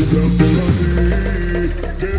Get believe.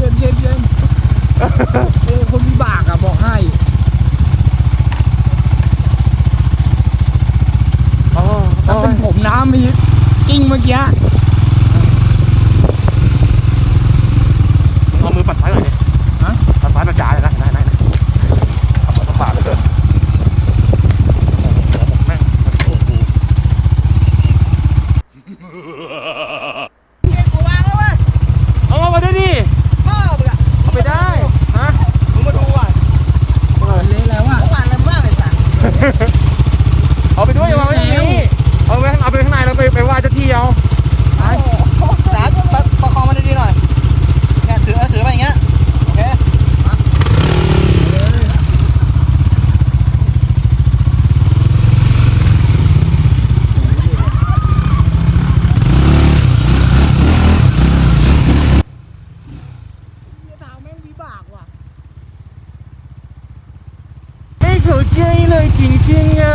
เย็นเย็นเย็นออคนมีบากอะบอกให้ถ้าเป็นผมน้ำมีกิ้งเมื่อกี้ เอาไปด้วยเอาไปนี่เอาไปเอาไปข้างในแล้วไปไปว่าจะาที่เอาไปนะประคองมันดีๆหน่อยเนี่ยถือถือไปอย่างเงี้ยโอเคไม่เข้าใจเลยจริงๆอะ